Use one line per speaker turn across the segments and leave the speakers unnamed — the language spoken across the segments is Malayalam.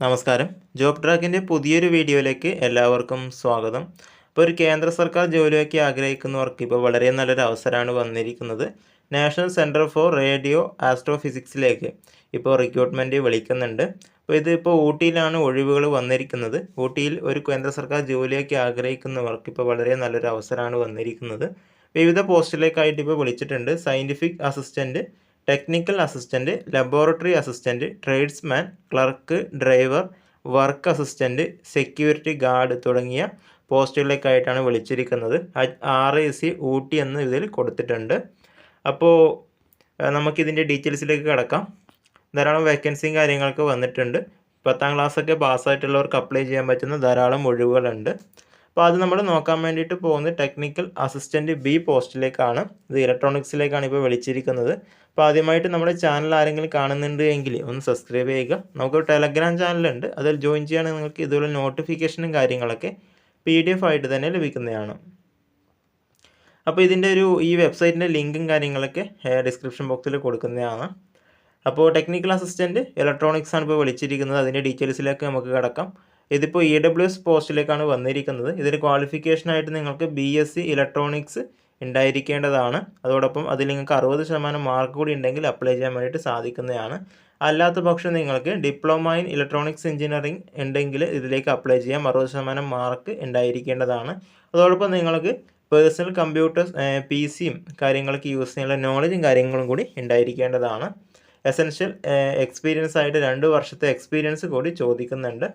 നമസ്കാരം. ജോബ് ട്രാക്കിന്റെ പുതിയൊരു വീഡിയോയിലേക്ക് എല്ലാവർക്കും സ്വാഗതം. ഇപ്പോൾ ഒരു കേന്ദ്ര സർക്കാർ ജോലിയൊക്കെ ആഗ്രഹിക്കുന്നവർക്ക് ഇപ്പോൾ വളരെ നല്ലൊരു അവസരമാണ് വന്നിരിക്കുന്നത്. നാഷണൽ സെന്റർ ഫോർ റേഡിയോ ആസ്ട്രോഫിസിക്സിലേക്ക് ഇപ്പോൾ റിക്രൂട്ട്മെന്റ് വിളിക്കുന്നുണ്ട്. അപ്പോൾ ഇത് ഊട്ടിയിലാണ് ഒഴിവുകൾ വന്നിരിക്കുന്നത്. ഊട്ടിയിൽ ഒരു കേന്ദ്ര സർക്കാർ ജോലിയൊക്കെ ആഗ്രഹിക്കുന്നവർക്ക് ഇപ്പോൾ വളരെ നല്ലൊരു അവസരമാണ് വന്നിരിക്കുന്നത്. വിവിധ പോസ്റ്റിലേക്കായിട്ട് ഇപ്പോൾ വിളിച്ചിട്ടുണ്ട്. Scientific assistant technical assistant laboratory assistant tradesman clerk driver work assistant security guard തുടങ്ങിയ പോസ്റ്റുകളിലേക്കായിട്ടാണ് വിളിച്ചിരിക്കുന്നത്. ആർ എ സി ഊട്ടി എന്ന ഇതിൽ കൊടുത്തിട്ടുണ്ട്. അപ്പോൾ നമുക്കിതിന്റെ ഡീറ്റെയിൽസിലേക്ക് കിടക്കാം. ധാരാളം വേക്കൻസിയും കാര്യങ്ങളൊക്കെ വന്നിട്ടുണ്ട്. പത്താം ക്ലാസ്സൊക്കെ പാസ്സായിട്ടുള്ളവർക്ക് അപ്ലൈ ചെയ്യാൻ പറ്റുന്ന ധാരാളം ഒഴിവുകളുണ്ട്. അപ്പോൾ അത് നമ്മൾ നോക്കാൻ വേണ്ടിയിട്ട് പോകുന്നത് ടെക്നിക്കൽ അസിസ്റ്റന്റ് ബി പോസ്റ്റിലേക്കാണ്. ഇത് ഇലക്ട്രോണിക്സിലേക്കാണ് ഇപ്പോൾ വിളിച്ചിരിക്കുന്നത്. അപ്പോൾ ആദ്യമായിട്ട് നമ്മുടെ ചാനൽ ആരെങ്കിലും കാണുന്നുണ്ട് എങ്കിൽ ഒന്ന് സബ്സ്ക്രൈബ് ചെയ്യുക. നമുക്ക് ടെലഗ്രാം ചാനലുണ്ട് അതിൽ ജോയിൻ ചെയ്യുകയാണെങ്കിൽ നിങ്ങൾക്ക് ഇതുപോലെ നോട്ടിഫിക്കേഷനും കാര്യങ്ങളൊക്കെ പി ഡി എഫ് ആയിട്ട് തന്നെ ലഭിക്കുന്നതാണ്. അപ്പോൾ ഇതിന്റെ ഒരു ഈ വെബ്സൈറ്റിന്റെ ലിങ്കും കാര്യങ്ങളൊക്കെ ഡിസ്ക്രിപ്ഷൻ ബോക്സിൽ കൊടുക്കുന്നതാണ്. അപ്പോൾ ടെക്നിക്കൽ അസിസ്റ്റന്റ് ഇലക്ട്രോണിക്സ് ആണ് ഇപ്പോൾ വിളിച്ചിരിക്കുന്നത്. അതിന്റെ ഡീറ്റെയിൽസിലേക്ക് നമുക്ക് കിടക്കാം. ഇതിപ്പോൾ ഇ ഡബ്ല്യു എസ് പോസ്റ്റിലേക്കാണ് വന്നിരിക്കുന്നത്. ഇതൊരു ക്വാളിഫിക്കേഷനായിട്ട് നിങ്ങൾക്ക് ബി എസ് സി ഇലക്ട്രോണിക്സ് ഉണ്ടായിരിക്കേണ്ടതാണ്. അതോടൊപ്പം അതിൽ നിങ്ങൾക്ക് അറുപത് ശതമാനം മാർക്ക് കൂടി ഉണ്ടെങ്കിൽ അപ്ലൈ ചെയ്യാൻ വേണ്ടിയിട്ട് സാധിക്കുന്നതാണ്. അല്ലാത്ത പക്ഷം നിങ്ങൾക്ക് ഡിപ്ലോമ ഇൻ ഇലക്ട്രോണിക്സ് എഞ്ചിനീയറിംഗ് ഉണ്ടെങ്കിൽ ഇതിലേക്ക് അപ്ലൈ ചെയ്യാം. അറുപത് ശതമാനം മാർക്ക് ഉണ്ടായിരിക്കേണ്ടതാണ്. അതോടൊപ്പം നിങ്ങൾക്ക് പേഴ്സണൽ കമ്പ്യൂട്ടേഴ്സ് പി സിയും കാര്യങ്ങളൊക്കെ യൂസ് ചെയ്യാനുള്ള നോളജും കാര്യങ്ങളും കൂടി ഉണ്ടായിരിക്കേണ്ടതാണ്. എസെൻഷ്യൽ എക്സ്പീരിയൻസ് ആയിട്ട് രണ്ട് വർഷത്തെ എക്സ്പീരിയൻസ് കൂടി ചോദിക്കുന്നുണ്ട്.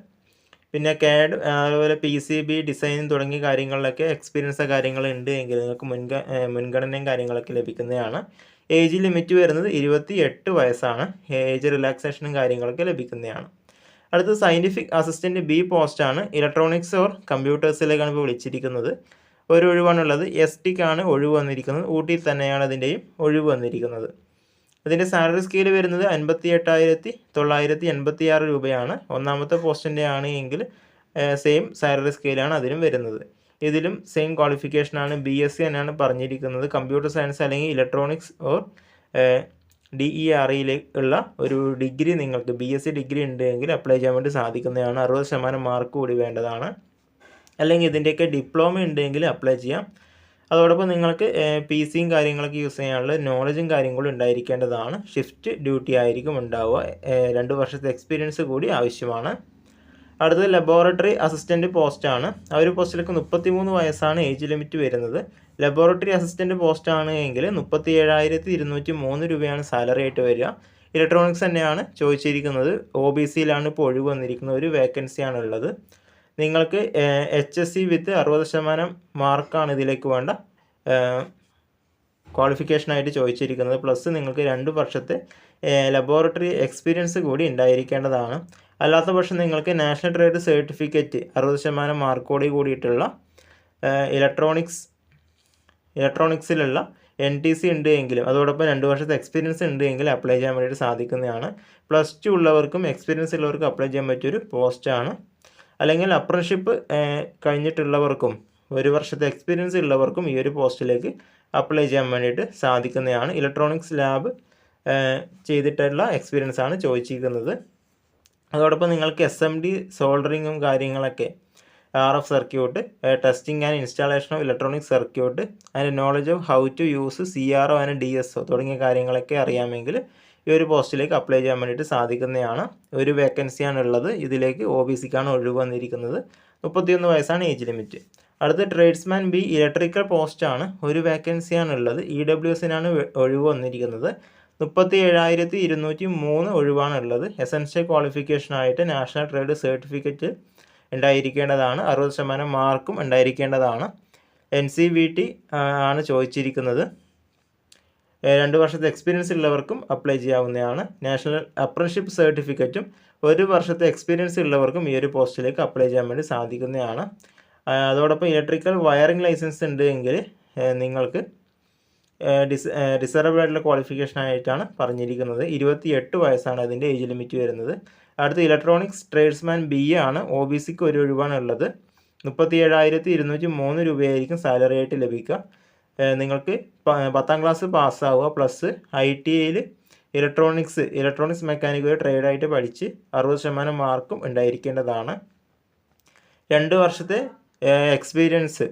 പിന്നെ കാഡ് അതുപോലെ പി സി ബി ഡിസൈൻ തുടങ്ങിയ കാര്യങ്ങളിലൊക്കെ എക്സ്പീരിയൻസ് കാര്യങ്ങൾ ഉണ്ട് എങ്കിൽ നിങ്ങൾക്ക് മുൻഗ മുൻഗണനയും കാര്യങ്ങളൊക്കെ ലഭിക്കുന്നതാണ്. ഏജ് ലിമിറ്റ് വരുന്നത് ഇരുപത്തി എട്ട് വയസ്സാണ് ഏജ് റിലാക്സേഷനും കാര്യങ്ങളൊക്കെ ലഭിക്കുന്നതാണ്. അടുത്ത സയന്റിഫിക് അസിസ്റ്റന്റ് ബി പോസ്റ്റാണ് ഇലക്ട്രോണിക്സ് ഓർ കമ്പ്യൂട്ടേഴ്സിലേക്കാണ് ഇപ്പോൾ വിളിച്ചിരിക്കുന്നത്. ഒരു ഒഴിവാണുള്ളത്. എസ് ടിക്കാണ് ഒഴിവ് വന്നിരിക്കുന്നത്. ഊട്ടിയിൽ തന്നെയാണ് അതിന്റെയും ഒഴിവ് വന്നിരിക്കുന്നത്. ഇതിന്റെ സാലറി സ്കെയിൽ വരുന്നത് അൻപത്തി എട്ടായിരത്തി തൊള്ളായിരത്തി എൺപത്തി ആറ് രൂപയാണ്. ഒന്നാമത്തെ പോസ്റ്റിന്റെ ആണ് എങ്കിൽ സെയിം സാലറി സ്കെയിലാണ് അതിനും വരുന്നത്. ഇതിലും സെയിം ക്വാളിഫിക്കേഷനാണ് ബി എസ് സി തന്നെയാണ് പറഞ്ഞിരിക്കുന്നത്. കമ്പ്യൂട്ടർ സയൻസ് അല്ലെങ്കിൽ electronics or D E R ഉള്ള ഒരു ഡിഗ്രി നിങ്ങൾക്ക് ബി എസ് സി ഡിഗ്രി ഉണ്ടെങ്കിൽ അപ്ലൈ ചെയ്യാൻ വേണ്ടി സാധിക്കുന്നതാണ്. അറുപത് ശതമാനം മാർക്ക് കൂടി വേണ്ടതാണ്. അല്ലെങ്കിൽ ഇതിന്റെയൊക്കെ ഡിപ്ലോമ ഉണ്ടെങ്കിൽ അപ്ലൈ ചെയ്യാം. അതോടൊപ്പം നിങ്ങൾക്ക് പി സിയും കാര്യങ്ങളൊക്കെ യൂസ് ചെയ്യാനുള്ള നോളജും കാര്യങ്ങളും ഉണ്ടായിരിക്കേണ്ടതാണ്. ഷിഫ്റ്റ് ഡ്യൂട്ടി ആയിരിക്കും ഉണ്ടാവുക. രണ്ട് വർഷത്തെ എക്സ്പീരിയൻസ് കൂടി ആവശ്യമാണ്. അടുത്തത് ലബോറട്ടറി അസിസ്റ്റന്റ് പോസ്റ്റാണ് ആ ഒരു പോസ്റ്റിലേക്ക് മുപ്പത്തി മൂന്ന് വയസ്സാണ് ഏജ് ലിമിറ്റ് വരുന്നത്. ലബോറട്ടറി അസിസ്റ്റന്റ് പോസ്റ്റാണ് എങ്കിൽ മുപ്പത്തി ഏഴായിരത്തി ഇരുന്നൂറ്റി മൂന്ന് രൂപയാണ് സാലറി ആയിട്ട് വരിക. ഇലക്ട്രോണിക്സ് തന്നെയാണ് ചോദിച്ചിരിക്കുന്നത്. ഒ ബി സിയിലാണ് ഇപ്പോൾ ഒഴിവ് വന്നിരിക്കുന്നത്. ഒരു വേക്കൻസിയാണ് ഉള്ളത് നിങ്ങൾക്ക് എച്ച് എസ് സി വിത്ത് അറുപത് ശതമാനം മാർക്കാണ് ഇതിലേക്ക് വേണ്ട ക്വാളിഫിക്കേഷനായിട്ട് ചോദിച്ചിരിക്കുന്നത്. പ്ലസ് നിങ്ങൾക്ക് രണ്ട് വർഷത്തെ ലബോറട്ടറി എക്സ്പീരിയൻസ് കൂടി ഉണ്ടായിരിക്കേണ്ടതാണ്. അല്ലാത്ത പക്ഷം നിങ്ങൾക്ക് നാഷണൽ ട്രേഡ് സർട്ടിഫിക്കറ്റ് അറുപത് ശതമാനം മാർക്കോടി കൂടിയിട്ടുള്ള ഇലക്ട്രോണിക്സ് ഇലക്ട്രോണിക്സിലുള്ള എൻ ടി സി ഉണ്ട് എങ്കിലും അതോടൊപ്പം രണ്ട് വർഷത്തെ എക്സ്പീരിയൻസ് ഉണ്ട് എങ്കിൽ അപ്ലൈ ചെയ്യാൻ വേണ്ടിയിട്ട് സാധിക്കുന്നതാണ്. പ്ലസ് ടു ഉള്ളവർക്കും എക്സ്പീരിയൻസ് ഉള്ളവർക്കും അപ്ലൈ ചെയ്യാൻ പറ്റിയൊരു പോസ്റ്റാണ് അല്ലെങ്കിൽ അപ്രൻഷിപ്പ് കഴിഞ്ഞിട്ടുള്ളവർക്കും ഒരു വർഷത്തെ എക്സ്പീരിയൻസ് ഉള്ളവർക്കും ഈ ഒരു പോസ്റ്റിലേക്ക് അപ്ലൈ ചെയ്യാൻ വേണ്ടിയിട്ട് സാധിക്കുന്നതാണ്. ഇലക്ട്രോണിക്സ് ലാബ് ചെയ്തിട്ടുള്ള എക്സ്പീരിയൻസ് ആണ് ചോദിച്ചിരിക്കുന്നത്. അതോടൊപ്പം നിങ്ങൾക്ക് എസ് എം ഡി സോൾഡറിങ്ങും കാര്യങ്ങളൊക്കെ R F circuit testing and installation of electronic circuit and knowledge of how to use C R O and D S O തുടങ്ങിയ കാര്യങ്ങളൊക്കെ അറിയാമെങ്കിൽ ഈ ഒരു പോസ്റ്റിലേക്ക് അപ്ലൈ ചെയ്യാൻ വേണ്ടിയിട്ട് സാധിക്കുന്നതാണ് ഒരു വേക്കൻസിയാണ് ഉള്ളത് ഇതിലേക്ക് ഒ ബി സിക്കാണ് ഒഴിവ് വന്നിരിക്കുന്നത്. മുപ്പത്തിയൊന്ന് വയസ്സാണ് ഏജ് ലിമിറ്റ് അടുത്ത ട്രേഡ്സ്മാൻ ബി ഇലക്ട്രിക്കൽ പോസ്റ്റാണ് ഒരു വേക്കൻസിയാണ് ഉള്ളത് ഇ ഡബ്ല്യു എസിനാണ് ഒഴിവ് വന്നിരിക്കുന്നത്. മുപ്പത്തി ഏഴായിരത്തി ഇരുന്നൂറ്റി മൂന്ന് ഒഴിവാണ് ഉള്ളത് എസെൻഷ്യൽ ക്വാളിഫിക്കേഷനായിട്ട് നാഷണൽ ട്രേഡ് സർട്ടിഫിക്കറ്റ് ഉണ്ടായിരിക്കേണ്ടതാണ്. അറുപത് ശതമാനം മാർക്കും ഉണ്ടായിരിക്കേണ്ടതാണ്. എൻ സി വി ടി ആണ് ചോദിച്ചിരിക്കുന്നത്. രണ്ട് വർഷത്തെ എക്സ്പീരിയൻസ് ഉള്ളവർക്കും അപ്ലൈ ചെയ്യാവുന്നതാണ്. നാഷണൽ അപ്രൻഷിപ്പ് സർട്ടിഫിക്കറ്റും ഒരു വർഷത്തെ എക്സ്പീരിയൻസ് ഉള്ളവർക്കും ഈ ഒരു പോസ്റ്റിലേക്ക് അപ്ലൈ ചെയ്യാൻ വേണ്ടി സാധിക്കുന്നതാണ്. അതോടൊപ്പം ഇലക്ട്രിക്കൽ വയറിംഗ് ലൈസൻസ് ഉണ്ട് എങ്കിൽ നിങ്ങൾക്ക് ഡിസ് ഡിസറബിൾ ആയിട്ടുള്ള ക്വാളിഫിക്കേഷൻ ആയിട്ടാണ് പറഞ്ഞിരിക്കുന്നത്. ഇരുപത്തി എട്ട് വയസ്സാണ് അതിന്റെ ഏജ് ലിമിറ്റ് വരുന്നത്. അടുത്ത ഇലക്ട്രോണിക്സ് ട്രേഡ്സ്മാൻ ബി ആണ്. ഒ ബി സിക്ക് ഒരു ഒഴിവാണുള്ളത് മുപ്പത്തി ഏഴായിരത്തി ഇരുന്നൂറ്റി മൂന്ന് രൂപയായിരിക്കും സാലറി ആയിട്ട് ലഭിക്കുക. നിങ്ങൾക്ക് പത്താം ക്ലാസ് പാസ്സാവുക. പ്ലസ് ഐ ടി ഐയിൽ ഇലക്ട്രോണിക്സ് ഇലക്ട്രോണിക്സ് മെക്കാനിക്കൽ ട്രേഡായിട്ട് പഠിച്ച് അറുപത് ശതമാനം മാർക്കും ഉണ്ടായിരിക്കേണ്ടതാണ്. രണ്ട് വർഷത്തെ എക്സ്പീരിയൻസ്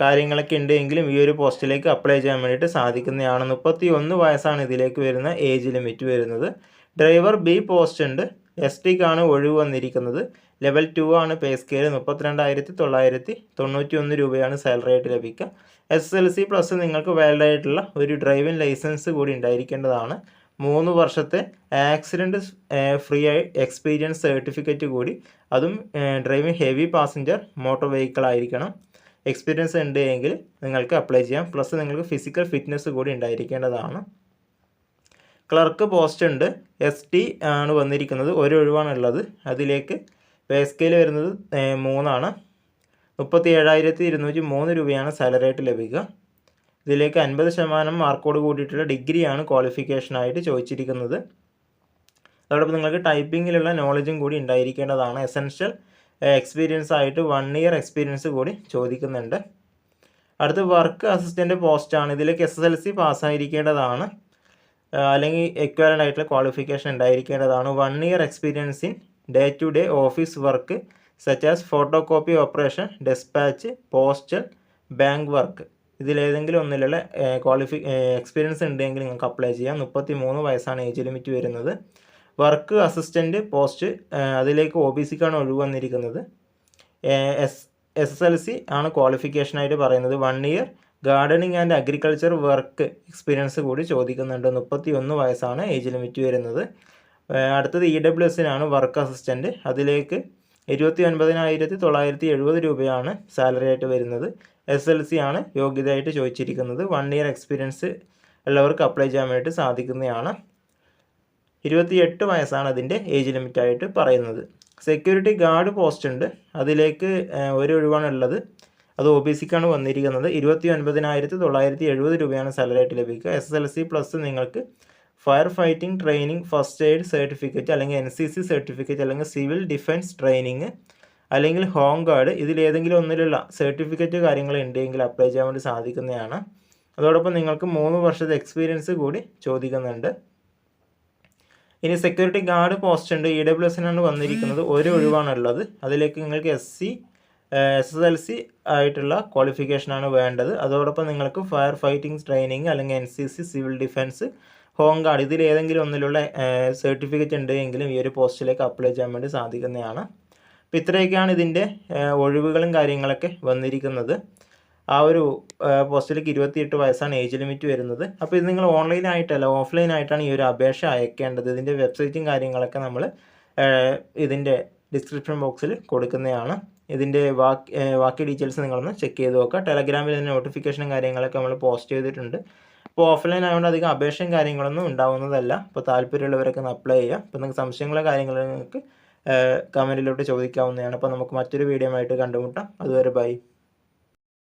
കാര്യങ്ങളൊക്കെ ഉണ്ട് എങ്കിലും ഈ ഒരു പോസ്റ്റിലേക്ക് അപ്ലൈ ചെയ്യാൻ വേണ്ടിയിട്ട് സാധിക്കുന്നതാണ് മുപ്പത്തി ഒന്ന് വയസ്സാണ് ഇതിലേക്ക് വരുന്ന ഏജ് ലിമിറ്റ് വരുന്നത്. ഡ്രൈവർ ബി പോസ്റ്റ് ഉണ്ട്. എസ് ടിക്കാണ് ഒഴിവ് വന്നിരിക്കുന്നത്. ലെവൽ ടു ആണ് പേ സ്കെയിൽ മുപ്പത്തിരണ്ടായിരത്തി തൊള്ളായിരത്തി തൊണ്ണൂറ്റി ഒന്ന് രൂപയാണ് സാലറി ആയിട്ട് ലഭിക്കുക. എസ് എൽ സി പ്ലസ് നിങ്ങൾക്ക് വാലിഡ് ആയിട്ടുള്ള ഒരു ഡ്രൈവിംഗ് ലൈസൻസ് കൂടി ഉണ്ടായിരിക്കേണ്ടതാണ്. മൂന്ന് വർഷത്തെ ആക്സിഡന്റ് ഫ്രീ ആയി എക്സ്പീരിയൻസ് സർട്ടിഫിക്കറ്റ് കൂടി. അതും driving heavy passenger motor vehicle ആയിരിക്കണം. എക്സ്പീരിയൻസ് ഉണ്ട് എങ്കിൽ നിങ്ങൾക്ക് അപ്ലൈ ചെയ്യാം. പ്ലസ് നിങ്ങൾക്ക് ഫിസിക്കൽ ഫിറ്റ്നസ് കൂടി ഉണ്ടായിരിക്കേണ്ടതാണ്. ക്ലർക്ക് പോസ്റ്റ് ഉണ്ട്. എസ് ടി ആണ് വന്നിരിക്കുന്നത്. ഒരു ഒഴിവാണുള്ളത്. അതിലേക്ക് പേ സ്കെയിൽ വരുന്നത് മൂന്നാണ്. മുപ്പത്തി ഏഴായിരത്തി ഇരുന്നൂറ്റി മൂന്ന് രൂപയാണ് സാലറി ആയിട്ട് ലഭിക്കുക. ഇതിലേക്ക് അൻപത് ശതമാനം മാർക്കോട് കൂടിയിട്ടുള്ള ഡിഗ്രിയാണ് ക്വാളിഫിക്കേഷനായിട്ട് ചോദിച്ചിരിക്കുന്നത്. അതോടൊപ്പം നിങ്ങൾക്ക് ടൈപ്പിങ്ങിലുള്ള നോളജും കൂടി ഉണ്ടായിരിക്കേണ്ടതാണ്. എസെൻഷ്യൽ എക്സ്പീരിയൻസ് ആയിട്ട് വൺ ഇയർ എക്സ്പീരിയൻസ് കൂടി ചോദിക്കുന്നുണ്ട്. അടുത്ത് വർക്ക് അസിസ്റ്റന്റ് പോസ്റ്റാണ് ഇതിലേക്ക് എസ് എസ് എൽ സി പാസ്സായിരിക്കേണ്ടതാണ് അല്ലെങ്കിൽ എക്വാലന്റ് ആയിട്ടുള്ള qualification ഉണ്ടായിരിക്കേണ്ടതാണ്. One year experience in day to day office work such as photo copy operation despatch postal bank work ഇതിലേതെങ്കിലും ഒന്നിലുള്ള ക്വാളിഫി എക്സ്പീരിയൻസ് ഉണ്ടെങ്കിൽ നിങ്ങൾക്ക് അപ്ലൈ ചെയ്യാം. മുപ്പത്തി മൂന്ന് വയസ്സാണ് ഏജ് ലിമിറ്റ് വരുന്നത്. വർക്ക് അസിസ്റ്റന്റ് പോസ്റ്റ് അതിലേക്ക് ഒ ബി സിക്കാണ് ഒഴിവ് വന്നിരിക്കുന്നത് S S S L C ആണ് ക്വാളിഫിക്കേഷനായിട്ട് പറയുന്നത്. One year gardening and agriculture work experience കൂടി ചോദിക്കുന്നുണ്ട്. മുപ്പത്തി ഒന്ന് വയസ്സാണ് ഏജ് ലിമിറ്റ് വരുന്നത്. അടുത്തത് ഇ ഡബ്ല്യു എസിനാണ് വർക്ക് അസിസ്റ്റന്റ് അതിലേക്ക് ഇരുപത്തി ഒൻപതിനായിരത്തി തൊള്ളായിരത്തി എഴുപത് രൂപയാണ് സാലറി ആയിട്ട് വരുന്നത്. എസ് എൽ സി ആണ് യോഗ്യതയായിട്ട് ചോദിച്ചിരിക്കുന്നത്. വൺ ഇയർ എക്സ്പീരിയൻസ് ഉള്ളവർക്ക് അപ്ലൈ ചെയ്യാൻ വേണ്ടിയിട്ട് സാധിക്കുന്നതാണ്. ഇരുപത്തിയെട്ട് വയസ്സാണ് അതിന്റെ ഏജ് ലിമിറ്റായിട്ട് പറയുന്നത്. സെക്യൂരിറ്റി ഗാർഡ് പോസ്റ്റ് ഉണ്ട്. അതിലേക്ക് ഒരു ഒഴിവാണ് ഉള്ളത്. അത് ഒ ബി സിക്കാണ് വന്നിരിക്കുന്നത്. ഇരുപത്തി ഒൻപതിനായിരത്തി തൊള്ളായിരത്തി എഴുപത് രൂപയാണ് സാലറി ആയിട്ട് ലഭിക്കുക. S S L C plus നിങ്ങൾക്ക് fire fighting training first aid certificate അല്ലെങ്കിൽ എൻ സി സി സർട്ടിഫിക്കറ്റ് അല്ലെങ്കിൽ സിവിൽ ഡിഫൻസ് ട്രെയിനിങ് അല്ലെങ്കിൽ ഹോം ഗാർഡ് ഇതിലേതെങ്കിലും ഒന്നിലുള്ള സർട്ടിഫിക്കറ്റ് കാര്യങ്ങൾ ഉണ്ടെങ്കിൽ അപ്ലൈ ചെയ്യാൻ വേണ്ടി സാധിക്കുന്നതാണ്. അതോടൊപ്പം നിങ്ങൾക്ക് മൂന്ന് വർഷത്തെ എക്സ്പീരിയൻസ് കൂടി ചോദിക്കുന്നുണ്ട്. ഇനി സെക്യൂരിറ്റി ഗാർഡ് പോസ്റ്റ് ഉണ്ട്. ഇ ഡബ്ല്യു എസിനാണ് വന്നിരിക്കുന്നത്. ഒരു ഒഴിവാണുള്ളത്. അതിലേക്ക് നിങ്ങൾക്ക് S C S S L C ആയിട്ടുള്ള ക്വാളിഫിക്കേഷനാണ് വേണ്ടത്. അതോടൊപ്പം നിങ്ങൾക്ക് ഫയർ ഫൈറ്റിംഗ് ട്രെയിനിങ് അല്ലെങ്കിൽ N C C civil defence home guard ഇതിൽ ഏതെങ്കിലും ഒന്നിലുള്ള സർട്ടിഫിക്കറ്റ് ഉണ്ട് എങ്കിലും ഈ ഒരു പോസ്റ്റിലേക്ക് അപ്ലൈ ചെയ്യാൻ വേണ്ടി സാധിക്കുന്നതാണ്. അപ്പോൾ ഇത്രയൊക്കെയാണ് ഇതിന്റെ ഒഴിവുകളും കാര്യങ്ങളൊക്കെ വന്നിരിക്കുന്നത്. ആ ഒരു പോസ്റ്റിലേക്ക് ഇരുപത്തിയെട്ട് വയസ്സാണ് ഏജ് ലിമിറ്റ് വരുന്നത്. അപ്പോൾ ഇത് നിങ്ങൾ ഓൺലൈനായിട്ടല്ല ഓഫ്ലൈൻ ആയിട്ടാണ് ഈ ഒരു അപേക്ഷ അയക്കേണ്ടത്. ഇതിന്റെ വെബ്സൈറ്റും കാര്യങ്ങളൊക്കെ നമ്മൾ ഇതിന്റെ ഡിസ്ക്രിപ്ഷൻ ബോക്സിൽ കൊടുക്കുന്നതാണ്. ഇതിന്റെ ബാക്കി ബാക്കി ഡീറ്റെയിൽസ് നിങ്ങളൊന്ന് ചെക്ക് ചെയ്ത് നോക്കുക. ടെലഗ്രാമിൽ ഇതിന്റെ നോട്ടിഫിക്കേഷനും കാര്യങ്ങളൊക്കെ നമ്മൾ പോസ്റ്റ് ചെയ്തിട്ടുണ്ട്. അപ്പോൾ ഓഫ്ലൈൻ ആയതുകൊണ്ട് അധികം അപേക്ഷയും കാര്യങ്ങളൊന്നും ഉണ്ടാവുന്നതല്ല. അപ്പോൾ താല്പര്യമുള്ളവരൊക്കെ ഒന്ന് അപ്ലൈ ചെയ്യുക. അപ്പോൾ നിങ്ങൾക്ക് സംശയങ്ങളോ കാര്യങ്ങളോ നിങ്ങൾക്ക് കമന്റിലോട്ട് ചോദിക്കാവുന്നതാണ്. അപ്പോൾ നമുക്ക് മറ്റൊരു വീഡിയോ ആയിട്ട് കണ്ടുമുട്ടാം. അതുവരെ ബൈ.